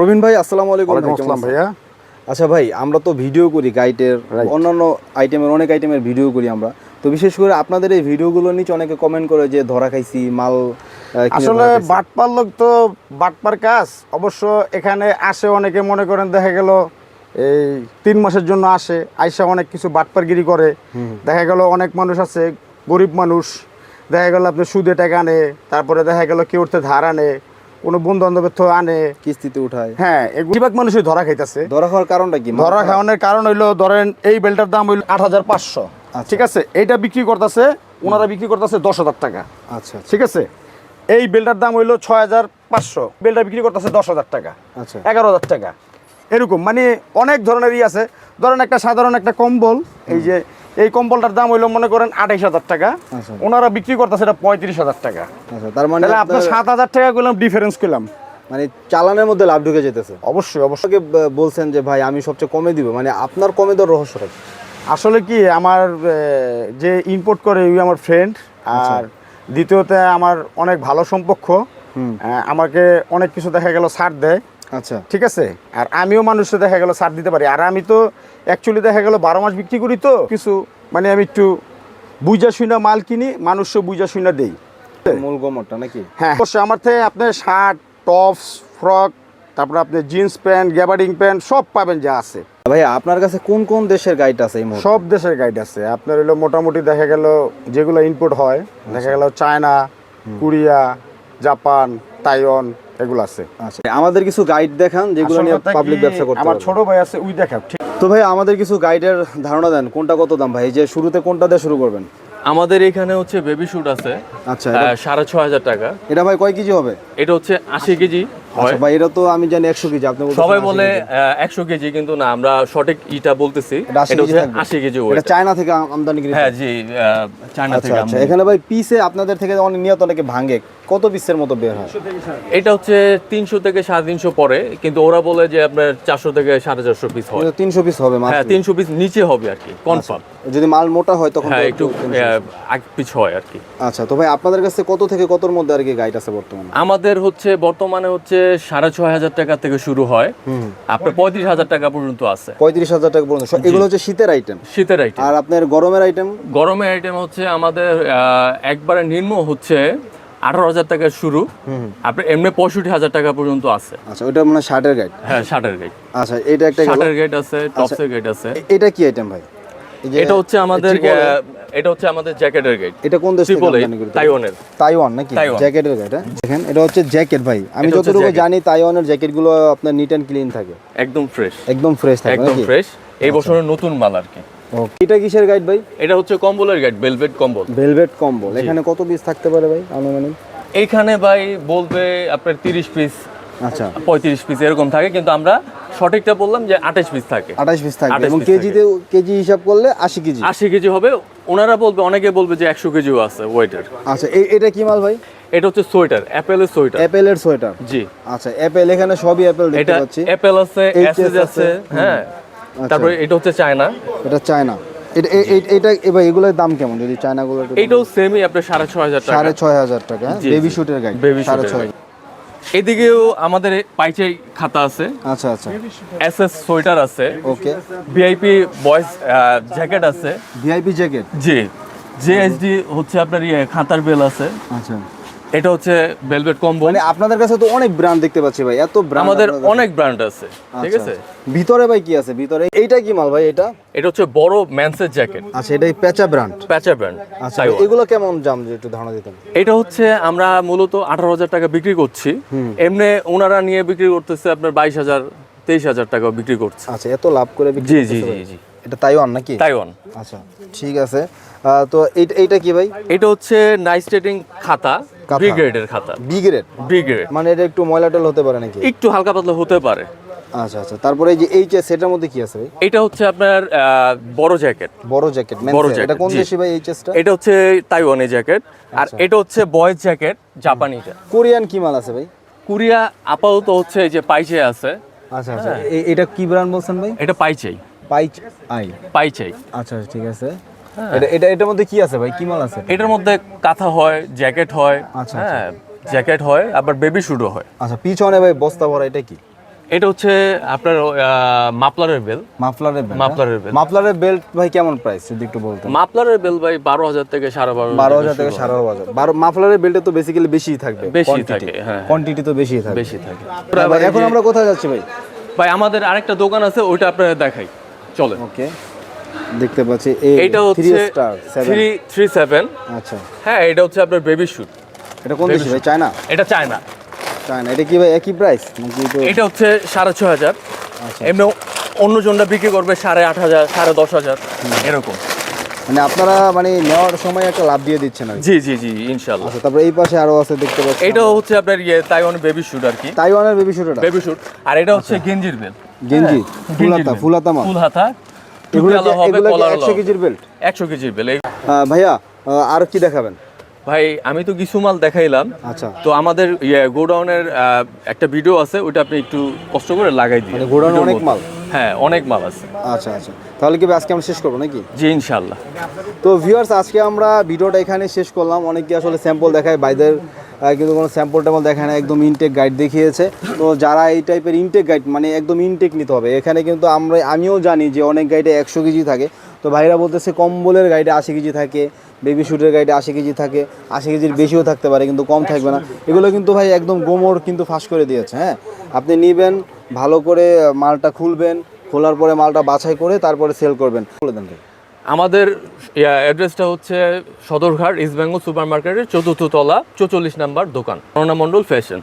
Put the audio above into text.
প্রবীণ ভাই আসসালামু আলাইকুম আসসালাম ভাইয়া। আচ্ছা ভাই আমরা তো ভিডিও করি গাইডের অন্যান্য আইটেমের অনেক আইটেমের ভিডিও করি আমরা। তো বিশেষ করে আপনাদের এই ভিডিওগুলোর নিচে অনেকে কমেন্ট করে যে ধরা খাইছি মাল আসলে বাটপার লোক তো বাটপার কাজ। অবশ্য এখানে আসে অনেকে মনে করেন দেখা গেল এই তিন মাসের জন্য আসে আইসা অনেক কিছু বাটপারগিরি করে। দেখা গেল অনেক মানুষ আছে গরিব মানুষ। দেখা গেল আপনি সুদে টাকা আনে তারপরে দেখা গেল কেউ ধার আনে। কোনো বন্ধু বান্ধবের তো আনে। কিস্তিতে উঠায়। হ্যাঁ বেশিরভাগ মানুষই ধরা খাইতেছে। ধরা খাওয়ার কারণটা কি? ধরা খাওয়ানোর কারণ হইল ধরেন এই বেলটার দাম হইল আট হাজার পাঁচশো। আচ্ছা। ঠিক আছে? এইটা বিক্রি করতেছে ওনারা বিক্রি করতেছে দশ হাজার টাকা। আচ্ছা আচ্ছা। ঠিক আছে? এই বেলটার দাম হইল ছয় হাজার পাঁচশো। বেলটা বিক্রি করতেছে দশ হাজার টাকা। আচ্ছা। এগারো হাজার টাকা। এরকম মানে অনেক ধরনের ই আছে। ধরেন একটা সাধারণ একটা কম্বল এই যে এই কম্বলটার দাম হইল মনে করেন আঠাইশ হাজার টাকা। আচ্ছা। ওনারা বিক্রি করতেছে এটা পঁয়ত্রিশ হাজার টাকা। আচ্ছা তার মানে আপনার আপনার সাত হাজার টাকা করলাম ডিফারেন্স করলাম। মানে চালানের মধ্যে লাভ ঢুকে যেতেছে। অবশ্যই অবশ্যই। বলছেন যে ভাই আমি সবচেয়ে কমে দিব। মানে আপনার কমে দেওয়ার রহস্যটা আসলে কি আমার যে ইম্পোর্ট করে ওই আমার ফ্রেন্ড আর দ্বিতীয়তে আমার অনেক ভালো সম্পর্ক। আমাকে অনেক কিছু দেখা গেল ছাড় দেয়। আচ্ছা। ঠিক আছে? আর আমিও মানুষকে দেখা গেল ছাড় দিতে পারি। আর আমি তো অ্যাকচুয়ালি দেখা গেল বারো মাস বিক্রি করি তো। কিছু মানে আমি একটু বুঝা শুনা মাল কিনি মানুষও বুঝা শুনা দেই। মূল গমরটা নাকি? হ্যাঁ অবশ্যই আমার থেকে আপনার শার্ট টপস ফ্রক তারপরে আপনি জিন্স প্যান্ট গ্যাবার্ডিং প্যান্ট সব পাবেন যা আছে। ভাই আপনার কাছে কোন কোন দেশের গাইড আছে সব দেশের গাইড আছে। আপনার হলো মোটামুটি দেখা গেল যেগুলো ইনপুট হয় দেখা গেল চায়না কোরিয়া জাপান তাইওয়ান এগুলো আছে। আচ্ছা। আমাদের কিছু গাইড দেখান যেগুলো নিয়ে পাবলিক ব্যবসা করতে আমার ছোট ভাই আছে উই দেখাব ঠিক? তো ভাই আমাদের কিছু গাইডের ধারণা দেন কোনটা কত দাম? ভাই যে শুরুতে কোনটা দিয়ে শুরু করবেন? আমাদের এখানে হচ্ছে বেবি শুট আছে আচ্ছা সাড়ে ছ হাজার টাকা। এটা ভাই কয় কেজি হবে? এটা হচ্ছে আশি কেজি। হয়। আচ্ছা ভাই এটা তো আমি জানি একশো কেজি আপনি সবাই বলে কেজি। একশো কেজি কিন্তু না আমরা সঠিক ইটা বলতেছি। এটা 80 এটা কেজি হচ্ছে থাকবে? আশি কেজি এটা চায়না থেকে আমদানি করি হ্যাঁ জি চায়না আচ্ছা থেকে আচ্ছা। এখানে ভাই পিসে আপনাদের থেকে অনেক নিয়ত অনেকে ভাঙে। কত পিসের মতো বের হয়? এটা হচ্ছে তিনশো থেকে সাড়ে তিনশো পরে কিন্তু ওরা বলে যে আপনার চারশো থেকে সাড়ে চারশো পিস হয়। তিনশো পিস হবে মাত্র। হ্যাঁ তিনশো পিস নিচে হবে আর কি কনফার্ম যদি মাল মোটা হয় তখন হ্যাঁ একটু 300 আগ পিছ হয় আর কি। আচ্ছা তো ভাই আপনাদের কাছে কত থেকে কতর মধ্যে আর কি গাইড আছে বর্তমানে? আমাদের হচ্ছে বর্তমানে হচ্ছে সাড়ে ছয় হাজার টাকা থেকে শুরু হয়। আপনার পঁয়ত্রিশ হাজার টাকা পর্যন্ত আছে। পঁয়ত্রিশ হাজার টাকা পর্যন্ত। এগুলো হচ্ছে শীতের আইটেম শীতের আইটেম আর আপনার গরমের আইটেম গরমের আইটেম হচ্ছে আমাদের একবারে নিম্ন হচ্ছে আঠারো হাজার টাকা শুরু। আপনার এমনি পঁয়ষট্টি হাজার টাকা পর্যন্ত আছে। আচ্ছা ওটা মানে শার্টের গাইড হ্যাঁ শার্টের গেট আচ্ছা এটা একটা শার্টের গেট আছে টপসের গেট আছে। এটা কি আইটেম ভাই? এটা হচ্ছে আমাদের এটা হচ্ছে আমাদের জ্যাকেটের গেট এটা কোন দেশ তাইওয়ানের তাইওয়ান নাকি? জ্যাকেটের গাইড হ্যাঁ? দেখেন এটা হচ্ছে জ্যাকেট ভাই। আমি যতটুকু জানি তাইওয়ানের আপনার নিট অ্যান্ড ক্লিন থাকে। একদম ফ্রেশ একদম ফ্রেশ থাকে একদম ফ্রেশ এই বছরের নতুন মাল আর কি। এটা কিসের গাইড ভাই? এটা হচ্ছে কম্বলের গাইড বেলভেট কম্বল। ভেলভেট কম্বল। এখানে কত পিস থাকতে পারে ভাই আনুমানিক? এইখানে ভাই বলবে আপনার তিরিশ পিস আচ্ছা। পঁয়ত্রিশ পিস এরকম থাকে কিন্তু আমরা সঠিকটা বললাম যে আঠাশ পিস থাকে। আঠাশ পিস থাকে এবং কেজিতে কেজি হিসাব করলে আশি কেজি। আশি কেজি হবে। ওনারা বলবে অনেকে বলবে যে একশো কেজিও আছে ওয়েটের। আচ্ছা এটা কি মাল ভাই? এটা হচ্ছে সোয়েটার অ্যাপেলের সোয়েটার। অ্যাপেলের সোয়েটার। জি। আচ্ছা অ্যাপেল এখানে সবই অ্যাপেল দেখতে এটা পাচ্ছি। অ্যাপেল আছে HS আছে, হ্যাঁ। তারপরে এটা হচ্ছে চায়না। এটা চায়না। এটা এটা এবার এগুলোর দাম কেমন? যদি চায়না গুলো এইটাও সেমই আপনার সাড়ে ছয় হাজার টাকা। সাড়ে ছয় হাজার টাকা বেবি শুটের গাইড Baby সাড়ে ছয়। এদিকেও আমাদের পাইচাই খাতা আছে আচ্ছা আচ্ছা এস এস সোয়েটার আছে ওকে ভিআইপি বয়েজ জ্যাকেট আছে ভিআইপি জ্যাকেট জি জেএসডি হচ্ছে আপনার ইয়ে খাতার বেল আছে আচ্ছা এটা হচ্ছে ভেলভেট কম্বো মানে আপনাদের কাছে তো অনেক ব্র্যান্ড দেখতে পাচ্ছি ভাই এত ব্র্যান্ড আমাদের অনেক ব্র্যান্ড আছে ঠিক আছে? ভিতরে ভাই কি আছে? ভিতরে এইটা কি মাল ভাই এটা? এটা হচ্ছে বড় ম্যান্সের জ্যাকেট আচ্ছা এটাই পেঁচা ব্র্যান্ড প্যাচা ব্র্যান্ড আচ্ছা এগুলো কেমন দাম যে একটু ধারণা দিতেন? এটা হচ্ছে আমরা মূলত আঠারো হাজার টাকা বিক্রি করছি। এমনি ওনারা নিয়ে বিক্রি করতেছে আপনার বাইশ হাজার তেইশ হাজার টাকা বিক্রি করছে। আচ্ছা এত লাভ করে বিক্রি জি জি জি জি। এটা তাইওয়ান নাকি? তাইওয়ান আচ্ছা ঠিক আছে। তো এইটা এইটা কি ভাই? এটা হচ্ছে নাইস ট্রেডিং খাতা। বি গ্রেডের খাতা। বি গ্রেড বি গ্রেড মানে এটা একটু ময়লা টল হতে পারে নাকি? একটু হালকা পাতলা হতে পারে। আচ্ছা আচ্ছা। তারপরে এই যে এইচ এস এটার মধ্যে কি আছে ভাই? এটা হচ্ছে আপনার বড় জ্যাকেট। বড় জ্যাকেট বড় এটা কোন। দেশি ভাই এইচএসটা এটা হচ্ছে তাইওয়ানের জ্যাকেট। আর আচ্ছা। এটা হচ্ছে বয়েজ জ্যাকেট জাপানিটা কোরিয়ান কি মাল আছে ভাই? কোরিয়া আপাতত হচ্ছে এই যে পাইচে আছে। আচ্ছা আচ্ছা। এ- এটা কি ব্র্যান্ড বলছেন ভাই? এটা পাইচাই। পাইচ আই। পাইচাই। আচ্ছা ঠিক আছে। এটা এটা এটার মধ্যে কি আছে ভাই? কি মাল আছে? এটার মধ্যে কাঁথা হয় জ্যাকেট হয় আচ্ছা, হ্যাঁ জ্যাকেট হয় আবার বেবি শুটও হয়। আচ্ছা পিছনে ভাই বস্তা ভরা এটা কি? এটা হচ্ছে আপনার মাপলারের বেল মাফলারের বেল্ট মাফলারের বেল্ট। মাফলারের বেল্ট ভাই কেমন প্রাইস যদি একটু বলতেন? মাপলারের বেল ভাই বারো হাজার থেকে সাড়ে বারো বারো হাজার থেকে বেল্টে তো বেসিক্যালি বেশিই থাকবে বেশি থাকে, হ্যাঁ। কোয়ান্টিটি তো বেশি থাকবে। বেশি থাকে। হ্যাঁ, এখন আমরা কোথায় যাচ্ছি ভাই? ভাই আমাদের আরেকটা দোকান আছে ওইটা আপনাদের দেখাই। চলে ওকে দেখতে পাচ্ছি এইটা হচ্ছে star seven three three seven আচ্ছা। হ্যাঁ এটা হচ্ছে আপনার বেবি শুট এটা কোন দেশে ভাই? চায়না? এটা চায়না। চায়না এটা কি ভাই একই প্রাইস নাকি এটা হচ্ছে সাড়ে ছ হাজার। আচ্ছা। এমনি অন্য জনটা বিক্রি করবে সাড়ে আট হাজার সাড়ে দশ হাজার এরকম। মানে আপনারা মানে নেওয়ার সময় একটা লাভ দিয়ে দিচ্ছেন আর জি জি জি ইনশাল্লাহ। আচ্ছা তারপরে এই পাশে আরও আছে দেখতে পাচ্ছি এটা হচ্ছে আপনার ইয়ে তাইওয়ান বেবি শুট আর কি। তাইওয়ানের বেবি শুটটা বেবি শুট আর এটা হচ্ছে গেঞ্জির বেল গেঞ্জি? ফুলাতা ফুলাতা মাল? ফুল হাতা। এগুলো হবে কলার একশো কেজির বেল্ট? একশো কেজির বেল ভাইয়া আর কি দেখাবেন? ভাই আমি তো কিছু মাল দেখাইলাম। আচ্ছা। তো আমাদের ইয়ে গোডাউনের একটা ভিডিও আছে ওটা আপনি একটু কষ্ট করে লাগাই দিন মানে গোডাউনে অনেক মাল? হ্যাঁ অনেক মাল আছে। আচ্ছা আচ্ছা। তাহলে কি আজকে আমরা শেষ করব নাকি? জি ইনশাল্লাহ তো ভিউয়ার্স আজকে আমরা ভিডিওটা এখানে শেষ করলাম। অনেকে আসলে স্যাম্পল দেখায় বাইদের কিন্তু কোনো স্যাম্পল ট্যাম্পল দেখায় না, একদম ইনটেক গাইড দেখিয়েছে। তো যারা এই টাইপের ইনটেক গাইড মানে একদম ইনটেক নিতে হবে। এখানে কিন্তু আমরা, আমিও জানি যে অনেক গাইডে একশো কেজি থাকে। তো ভাইরা বলতেছে কম্বলের গাইডে আশি কেজি থাকে বেবি শুটের গাইডে আশি কেজি থাকে, আশি কেজির বেশিও থাকতে পারে, কিন্তু কম থাকবে না। এগুলো কিন্তু ভাই একদম গোমর কিন্তু ফাঁস করে দিয়েছে হ্যাঁ? আপনি নেবেন, ভালো করে মালটা খুলবেন, খোলার পরে মালটা বাছাই করে তারপরে সেল করবেন। বলে দেন ভাই। আমাদের অ্যাড্রেসটা হচ্ছে সদরঘাট ইস্ট বেঙ্গল সুপার মার্কেটের চতুর্থ তলা, চৌচল্লিশ নাম্বার দোকান। অর্ণা মণ্ডল ফ্যাশন